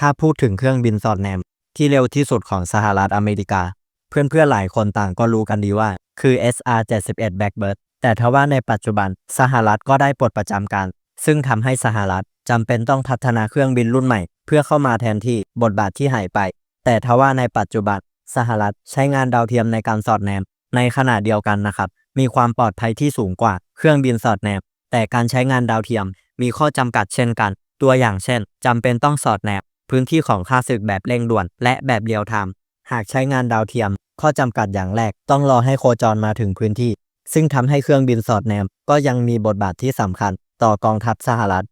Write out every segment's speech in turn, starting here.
ถ้าพูดถึงเครื่องบินสอดแนม ที่เร็วที่สุดของสหรัฐอเมริกา เพื่อนๆหลายคนต่างก็รู้กันดีว่า คือ SR-71 Blackbird แต่ทว่าในปัจจุบันสหรัฐก็ได้ปลดประจำการ ซึ่งทำให้สหรัฐจำเป็นต้องพัฒนาเครื่องบินรุ่นใหม่ เพื่อเข้ามาแทนที่บทบาทที่หายไป แต่ทว่าในปัจจุบันสหรัฐใช้งานดาวเทียมในการสอดแนม ในขณะเดียวกันนะครับ มีความปลอดภัยที่สูงกว่าเครื่องบินสอดแนม แต่การใช้งานดาวเทียมมีข้อจำกัดเช่นกัน ตัวอย่างเช่นจำเป็นต้องสอดแนม พื้นที่ของค่าศึกแบบเร่งด่วน และแบบเรียลไทม์หากใช้งานดาวเทียม ข้อจำกัดอย่างแรกต้องรอให้โคจรมาถึงพื้นที่ ซึ่งทำให้เครื่องบินสอดแนม ก็ยังมีบทบาทที่สำคัญต่อกองทัพสหรัฐ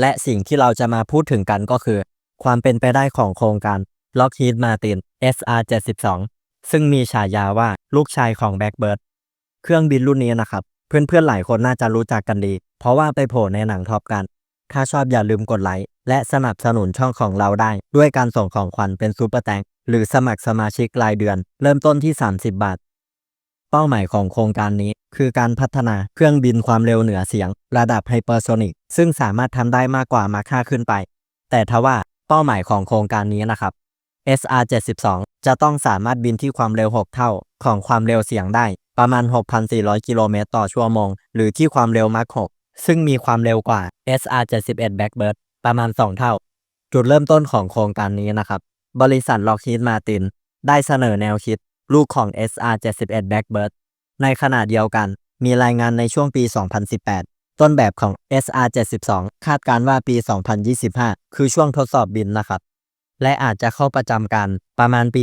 และสิ่งที่เราจะมาพูดถึงกันก็คือ ความเป็นไปได้ของโครงการ Lockheed Martin SR-72 ซึ่งมีฉายาว่าลูกชายของแบ็กเบิร์ดเครื่องบินรุ่นนี้นะครับ เพื่อนๆหลายคนน่าจะรู้จักกันดี เพราะว่าไปโผล่ในหนังท็อปกัน ถ้าชอบอย่าลืมกดไลค์และสนับสนุนช่องของเราได้ ด้วยการส่งของขวัญเป็นซูเปอร์แตงหรือสมัครสมาชิกรายเดือน เริ่มต้นที่ 30 บาท เป้าหมายของโครงการนี้ คือการพัฒนาเครื่องบินความเร็วเหนือเสียง ระดับไฮเปอร์โซนิกซึ่งสามารถทำได้มากกว่ามาค่าขึ้นไป แต่ทว่าเป้าหมายของโครงการนี้นะครับ SR-72 จะต้องสามารถบินที่ความเร็ว 6 เท่าของความเร็วเสียงได้ ประมาณ 6,400 กิโลเมตรต่อชั่วโมง หรือที่ความเร็วมาก6 ซึ่งมีความเร็วกว่า SR-71 Blackbird ประมาณ 2 เท่า จุดเริ่มต้นของโครงการนี้นะครับ บริษัท Lockheed Martin ได้เสนอแนวคิดลูกของ SR-71 Blackbird ในขณะเดียวกันมีรายงานในช่วงปี 2018 ต้นแบบของ SR-72 คาดการว่าปี 2025 คือช่วงทดสอบบินนะครับ และอาจจะเข้าประจำการประมาณปี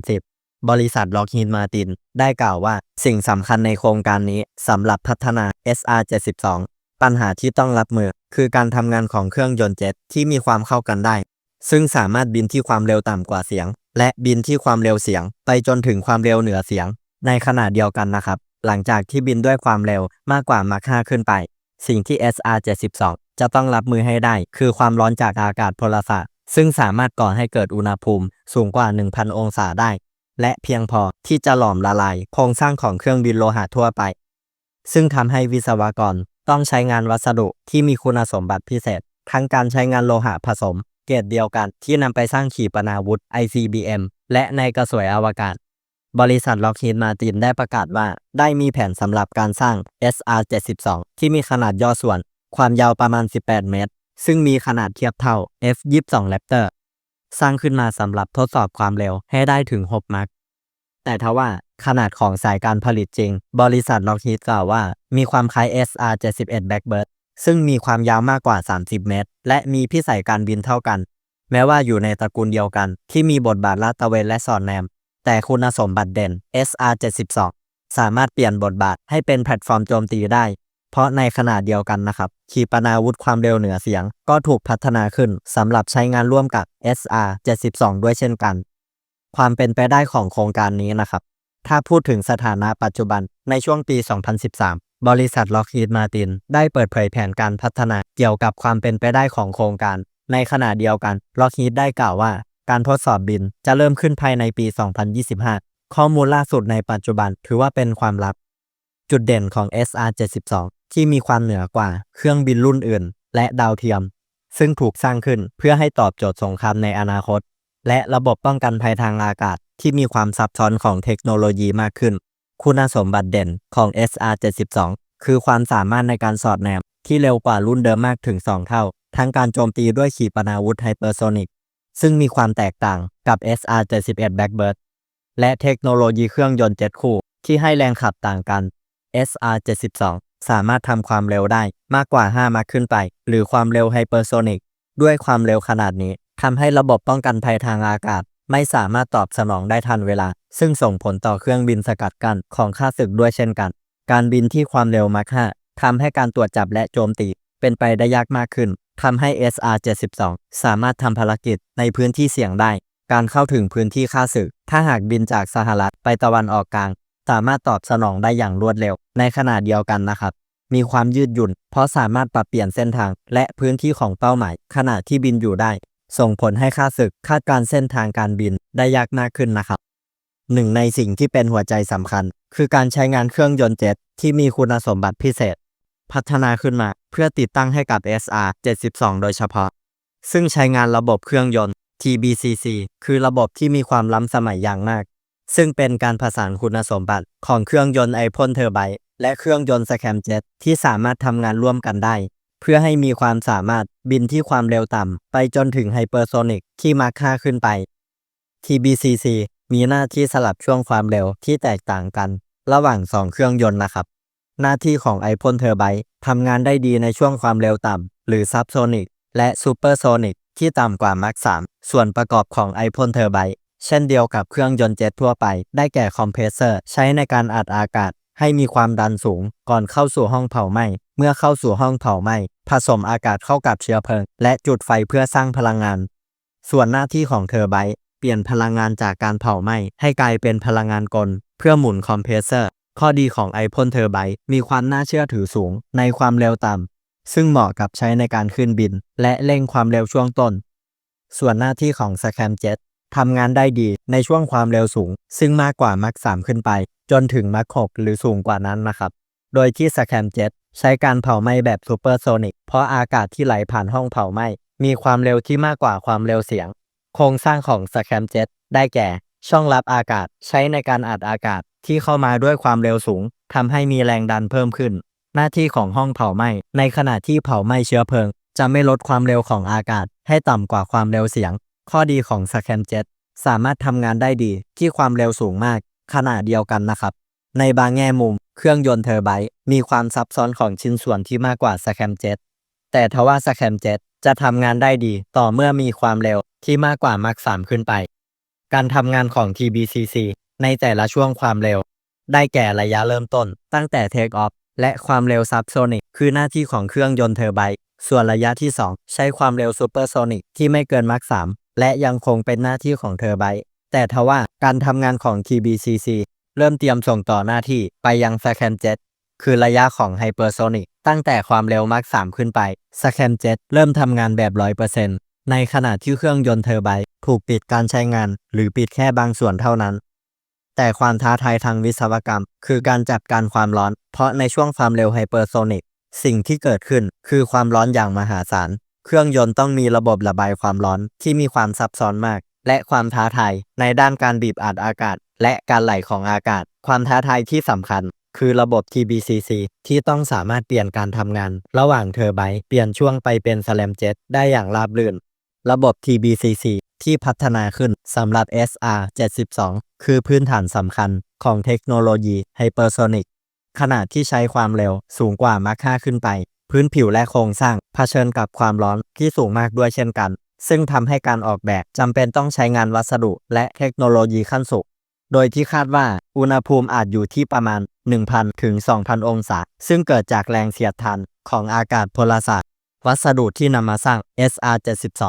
2030 บริษัท Lockheed Martin ได้กล่าวว่าสิ่งสำคัญในโครงการนี้สำหรับพัฒนา SR-72 ปัญหาที่ต้องรับมือ คือการทำงานของเครื่องยนต์เจ็ตที่มีความเข้ากันได้ ซึ่งสามารถบินที่ความเร็วต่ำกว่าเสียง และบินที่ความเร็วเสียง ไปจนถึงความเร็วเหนือเสียง ในขณะเดียวกันนะครับ หลังจากที่บินด้วยความเร็วมากกว่ามาค่าขึ้นไป สิ่งที่ SR-72 จะต้องรับมือให้ได้ คือความร้อนจากอากาศพลศาสตร์ซึ่งสามารถก่อให้เกิดอุณหภูมิสูงกว่า 1,000 องศาได้ และเพียงพอที่จะหลอมละลายโครงสร้างของเครื่องบินโลหะทั่วไป ซึ่งทำให้วิศวกร ต้องใช้งานวัสดุที่มีคุณสมบัติพิเศษ ทั้งการใช้งานโลหะผสม เกรดเดียวกันที่นำไปสร้างขีปนาวุธ ICBM และในกระสวยอวกาศ บริษัท Lockheed Martin ได้ประกาศว่า ได้มีแผนสำหรับการสร้าง SR-72 ที่มีขนาดย่อส่วน ความยาวประมาณ 18 เมตร ซึ่งมีขนาดเทียบเท่า F-22 Raptor สร้างขึ้นมาสำหรับทดสอบความเร็วให้ได้ถึง 6 มัคแต่ทว่า ขนาดของสายการผลิตจริง บริษัท Lockheed กล่าวว่า มีความคล้าย SR-71 Blackbird ซึ่งมีความยาวมากกว่า 30 เมตร และมีพิสัยการบินเท่ากัน แม้ว่าอยู่ในตระกูลเดียวกัน ที่มีบทบาทลาดตระเวนและสอดแนม แต่คุณสมบัติเด่น SR-72 สามารถเปลี่ยนบทบาทให้เป็นแพลตฟอร์มโจมตีได้ เพราะในขณะเดียวกันนะครับ ขีปนาวุธความเร็วเหนือเสียง ก็ถูกพัฒนาขึ้นสำหรับใช้งานร่วมกับ SR-72 ด้วยเช่นกัน ความเป็นไปได้ของโครงการนี้นะครับ ถ้าพูดถึงสถานะปัจจุบันในช่วงปี 2013 บริษัท Lockheed Martin ได้เปิดเผยแผนการพัฒนาเกี่ยวกับความเป็นไปได้ของโครงการ ในขณะเดียวกัน Lockheed ได้กล่าวว่า การทดสอบบินจะเริ่มขึ้นภายในปี 2025 ข้อมูลล่าสุดในปัจจุบันถือว่าเป็นความลับ จุดเด่นของ SR-72 ที่มีความเหนือกว่าเครื่องบินรุ่นอื่น และดาวเทียม ซึ่งถูกสร้างขึ้นเพื่อให้ตอบโจทย์สงครามในอนาคต และระบบป้องกันภัยทางอากาศ ที่มีความซับซ้อนของเทคโนโลยีมากขึ้น คุณสมบัติเด่นของ SR-72 คือความสามารถในการสอดแนมที่เร็วกว่ารุ่นเดิมมากถึง 2 เท่า ทั้งการโจมตีด้วยขีปนาวุธไฮเปอร์โซนิกซึ่งมีความแตกต่างกับ SR-71 Blackbird และเทคโนโลยีเครื่องยนต์เจ็ตคู่ ที่ให้แรงขับต่างกัน SR-72 สามารถทำความเร็วได้มากกว่า 5 มาขึ้นไป หรือความเร็วไฮเปอร์โซนิกด้วยความเร็วขนาดนี้ทำให้ระบบป้องกันภัยทางอากาศ ไม่สามารถตอบสนองได้ทันเวลา ซึ่งส่งผลต่อเครื่องบินสกัดกั้นของข้าศึกด้วยเช่นกัน การบินที่ความเร็วมาก5ทำให้การตรวจจับและโจมตีเป็นไปได้ยากมากขึ้นทำให้ SR-72 สามารถทำภารกิจในพื้นที่เสี่ยงได้ การเข้าถึงพื้นที่ข้าศึก ถ้าหากบินจากสหรัฐไปตะวันออกกลาง สามารถตอบสนองได้อย่างรวดเร็ว ในขณะเดียวกันนะครับ มีความยืดหยุ่น เพราะสามารถปรับเปลี่ยนเส้นทาง และพื้นที่ของเป้าหมาย ขณะที่บินอยู่ได้ ส่งผลให้ค่าศึกคาดการเส้นทางการบินได้ยากมากขึ้นนะครับ หนึ่งในสิ่งที่เป็นหัวใจสำคัญ คือการใช้งานเครื่องยนต์เจ็ตที่มีคุณสมบัติพิเศษ พัฒนาขึ้นมาเพื่อติดตั้งให้กับ SR 72 โดยเฉพาะ ซึ่งใช้งานระบบเครื่องยนต์ TBCC คือระบบที่มีความล้ำสมัยอย่างมาก ซึ่งเป็นการผสานคุณสมบัติของเครื่องยนต์ไอพ่นเทอร์ไบและเครื่องยนต์สแคมเจ็ตที่สามารถทำงานร่วมกันได้ เพื่อให้มีความสามารถบินที่ความเร็วต่ำ ไปจนถึงไฮเปอร์โซนิกที่มาค่าขึ้นไป TBCC มีหน้าที่สลับช่วงความเร็วที่แตกต่างกัน ระหว่าง 2 เครื่องยนต์นะครับ หน้าที่ของไอพ่นเทอร์ไบทำงานได้ดีในช่วงความเร็วต่ำ หรือซับโซนิกและซูเปอร์โซนิกที่ต่ำกว่ามาร์ค3ส่วนประกอบของไอพ่นเทอร์ไบเช่นเดียวกับเครื่องยนต์เจ็ตทั่วไป ได้แก่คอมเพรสเซอร์ ใช้ในการอัดอากาศให้มีความดันสูงก่อนเข้าสู่ห้องเผาไหม้ เมื่อเข้าสู่ห้องเผาไหม้ผสมอากาศเข้ากับเชื้อเพลิง และจุดไฟเพื่อสร้างพลังงาน ส่วนหน้าที่ของเทอร์ไบเปลี่ยนพลังงานจากการเผาไหม้ให้กลายเป็นพลังงานกล เพื่อหมุนคอมเพรสเซอร์ ข้อดีของไอพ่นเทอร์ไบมีความน่าเชื่อถือสูง ในความเร็วต่ำซึ่งเหมาะกับใช้ในการขึ้นบิน และเร่งความเร็วช่วงต้น ส่วนหน้าที่ของสแคมเจ็ตทำงานได้ดีในช่วงความเร็วสูง ซึ่งมากกว่ามัก3ขึ้นไป จนถึงมัก6หรือสูงกว่านั้นนะครับ โดยที่สแคมเจ็ต ใช้การเผาไหม้แบบซูเปอร์โซนิกเพราะอากาศที่ไหลผ่านห้องเผาไหม้มีความเร็วที่มากกว่าความเร็วเสียง โครงสร้างของสแคมเจ็ตได้แก่ ช่องรับอากาศใช้ในการอัดอากาศที่เข้ามาด้วยความเร็วสูงทำให้มีแรงดันเพิ่มขึ้น หน้าที่ของห้องเผาไหม้ในขณะที่เผาไหม้เชื้อเพลิง จะไม่ลดความเร็วของอากาศ ให้ต่ำกว่าความเร็วเสียง ข้อดีของสแคมเจ็ตสามารถทำงานได้ดีที่ความเร็วสูงมากขนาดเดียวกันนะครับ ในบางแง่มุม เครื่องยนต์เทอร์ไบมีความซับซ้อนของชิ้นส่วนที่มากกว่าสแคมเจ็ตแต่ทว่าสแคมเจ็ตจะทำงานได้ดีต่อเมื่อมีความเร็วที่มากกว่ามาร์ค3ขึ้นไป การทำงานของ TBCC ในแต่ละช่วงความเร็ว ได้แก่ระยะเริ่มต้น ตั้งแต่เทคออฟและความเร็วซับโซนิกคือหน้าที่ของเครื่องยนต์เทอร์ไบส่วนระยะที่ 2 ใช้ความเร็วซูเปอร์โซนิกที่ไม่เกินมาร์ค3และยังคงเป็นหน้าที่ของเทอร์ไบแต่ทว่าการทำงานของ TBCC เริ่มเตรียมส่งต่อหน้าที่ไปยังสแคมเจ็ตคือระยะของไฮเปอร์โซนิกตั้งแต่ความเร็วมาร์ค3ขึ้นไปสแคมเจ็ตเริ่มทำงานแบบ 100%ในขณะที่เครื่องยนต์เทอร์ไบถูกปิดการใช้งาน หรือปิดแค่บางส่วนเท่านั้น แต่ความท้าทายทางวิศวกรรม คือการจัดการความร้อน เพราะในช่วงความเร็วไฮเปอร์โซนิกสิ่งที่เกิดขึ้นคือความร้อนอย่างมหาศาล เครื่องยนต์ต้องมีระบบระบายความร้อนที่มีความซับซ้อนมาก และความท้าทายในด้านการบีบอัดอากาศ และการไหลของอากาศ ความท้าทายที่สำคัญ คือระบบ TBCC ที่ต้องสามารถเปลี่ยนการทำงาน ระหว่างเทอร์ไบเปลี่ยนช่วงไปเป็นสแลมเจ็ตได้อย่างราบรื่น ระบบ TBCC ที่พัฒนาขึ้นสำหรับ SR 72 คือพื้นฐานสำคัญของเทคโนโลยีไฮเปอร์โซนิกขณะที่ใช้ความเร็วสูงกว่ามาค่าขึ้นไป พื้นผิวและโครงสร้างเผชิญกับความร้อนที่สูงมากด้วยเช่นกัน ซึ่งทำให้การออกแบบจำเป็นต้องใช้งานวัสดุและเทคโนโลยีขั้นสูง โดยที่คาดว่าอุณหภูมิอาจอยู่ที่ประมาณ 1,000 ถึง 2,000 องศา ซึ่งเกิดจากแรงเสียดทานของอากาศพลศาสตร์ วัสดุที่นำมาสร้าง SR72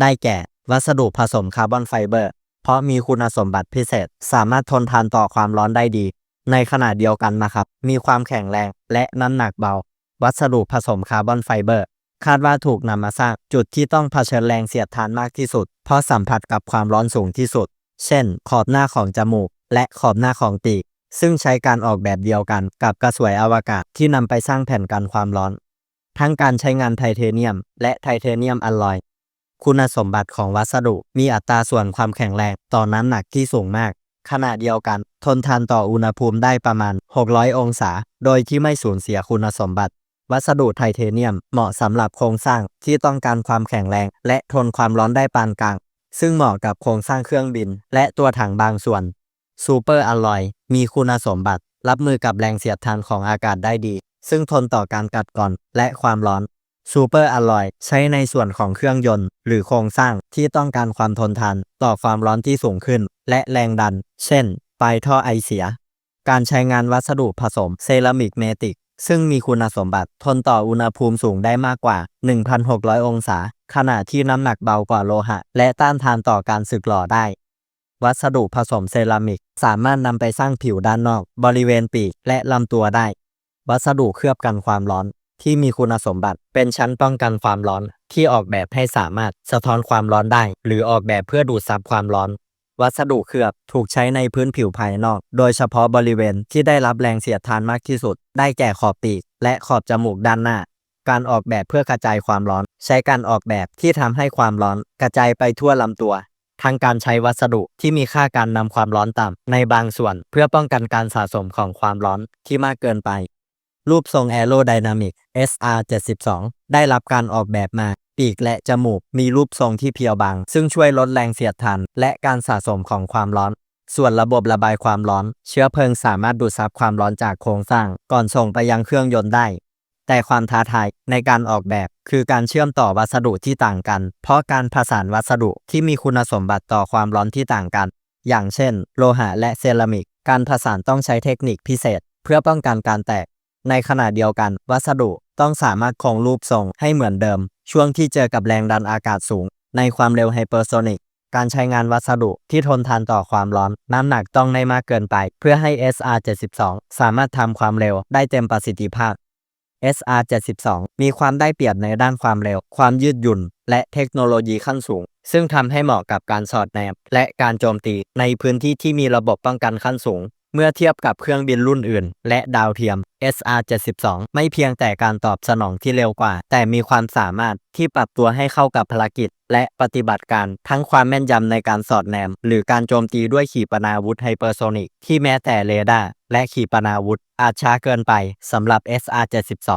ได้แก่ วัสดุผสมคาร์บอนไฟเบอร์ เพราะมีคุณสมบัติพิเศษ สามารถทนทานต่อความร้อนได้ดี ในขณะเดียวกันนะครับ มีความแข็งแรงและน้ำหนักเบา วัสดุผสมคาร์บอนไฟเบอร์ คาดว่าถูกนำมาสร้างจุดที่ต้องเผชิญแรงเสียดทานมากที่สุด เพราะสัมผัสกับความร้อนสูงที่สุด เช่น ขอบหน้าของจมูก และขอบหน้าของปีก ซึ่งใช้การออกแบบเดียวกันกับกระสวยอวกาศที่นำไปสร้างแผ่นกันความร้อน ทั้งการใช้งานไทเทเนียม และไทเทเนียมอลลอย คุณสมบัติของวัสดุมีอัตราส่วนความแข็งแรงต่อน้ำหนักที่สูงมาก ขณะเดียวกัน ทนทานต่ออุณหภูมิได้ประมาณ 600 องศา โดยที่ไม่สูญเสียคุณสมบัติวัสดุไทเทเนียมเหมาะสำหรับโครงสร้างที่ต้องการความแข็งแรง และทนความร้อนได้ปานกลาง ซึ่งเหมาะกับโครงสร้างเครื่องบิน และตัวถังบางส่วนซูเปอร์อลลอยมีคุณสมบัติ รับมือกับแรงเสียดทานของอากาศได้ดี ซึ่งทนต่อการกัดกร่อนและความร้อนซูเปอร์อลอยใช้ในส่วนของเครื่องยนต์ หรือโครงสร้างที่ต้องการความทนทาน ต่อความร้อนที่สูงขึ้น และแรงดัน เช่นปลายท่อไอเสีย การใช้งานวัสดุผสมเซรามิกเมติก ซึ่งมีคุณสมบัติทนต่ออุณหภูมิสูงได้มากกว่า 1,600 องศา ขณะที่น้ำหนักเบากว่าโลหะ และต้านทานต่อการสึกหล่อได้ วัสดุผสมเซรามิก สามารถนำไปสร้างผิวด้านนอก บริเวณปีกและลำตัวได้ วัสดุเคลือบกันความร้อน ที่มีคุณสมบัติเป็นชั้นป้องกันความร้อน ที่ออกแบบให้สามารถสะท้อนความร้อนได้ หรือออกแบบเพื่อดูดซับความร้อน วัสดุเคลือบถูกใช้ในพื้นผิวภายนอก โดยเฉพาะบริเวณที่ได้รับแรงเสียดทานมากที่สุด ได้แก่ขอบปีก และขอบจมูกด้านหน้า การออกแบบเพื่อกระจายความร้อน ใช้การออกแบบที่ทำให้ความร้อนกระจายไปทั่วลำตัวทั้งการใช้วัสดุที่มีค่าการนำความร้อนต่ำในบางส่วนเพื่อป้องกันการสะสมของความร้อนที่มากเกินไป รูปทรงแอโรไดนามิก SR72 ได้รับการออกแบบมา ปีกและจมูกมีรูปทรงที่เพียวบาง ซึ่งช่วยลดแรงเสียดทานและการสะสมของความร้อน ส่วนระบบระบายความร้อน เชื้อเพลิงสามารถดูดซับความร้อนจากโครงสร้าง ก่อนส่งไปยังเครื่องยนต์ได้ แต่ความท้าทายในการออกแบบ คือการเชื่อมต่อวัสดุที่ต่างกัน เพราะการผสานวัสดุที่มีคุณสมบัติต่อความร้อนที่ต่างกัน อย่างเช่น โลหะและเซรามิก การผสานต้องใช้เทคนิคพิเศษ เพื่อป้องกันการแตก ในขณะเดียวกัน วัสดุต้องสามารถคงรูปทรงให้เหมือนเดิม ช่วงที่เจอกับแรงดันอากาศสูง ในความเร็วไฮเปอร์โซนิกการใช้งานวัสดุที่ทนทานต่อความร้อน น้ำหนักต้องไม่มากเกินไป เพื่อให้ SR72 สามารถทำความเร็วได้เต็มประสิทธิภาพ SR72 มีความได้เปรียบในด้านความเร็ว ความยืดหยุ่น และเทคโนโลยีขั้นสูง ซึ่งทำให้เหมาะกับการสอดแนม และการโจมตีในพื้นที่ที่มีระบบป้องกันขั้นสูง เมื่อเทียบกับเครื่องบินรุ่นอื่น และดาวเทียม SR72 ไม่เพียงแต่การตอบสนองที่เร็วกว่า แต่มีความสามารถที่ปรับตัวให้เข้ากับภารกิจ และปฏิบัติการทั้งความแม่นยำในการสอดแนม หรือการโจมตีด้วยขีปนาวุธไฮเปอร์โซนิกที่แม้แต่เรดาร์และขีปนาวุธ อาจช้าเกินไปสำหรับ SR72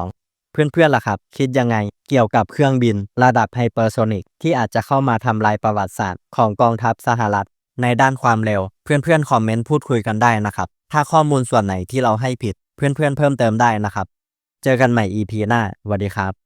เพื่อนๆล่ะครับ คิดยังไงเกี่ยวกับเครื่องบินระดับไฮเปอร์โซนิกที่อาจจะเข้ามาทำลายประวัติศาสตร์ของกองทัพสหรัฐ ในด้านความเร็ว เพื่อนๆคอมเมนต์พูดคุยกันได้นะครับ ถ้าข้อมูลส่วนไหนที่เราให้ผิด เพื่อนๆเพิ่มเติมได้นะครับ เจอกันใหม่ EP หน้าสวัสดีครับ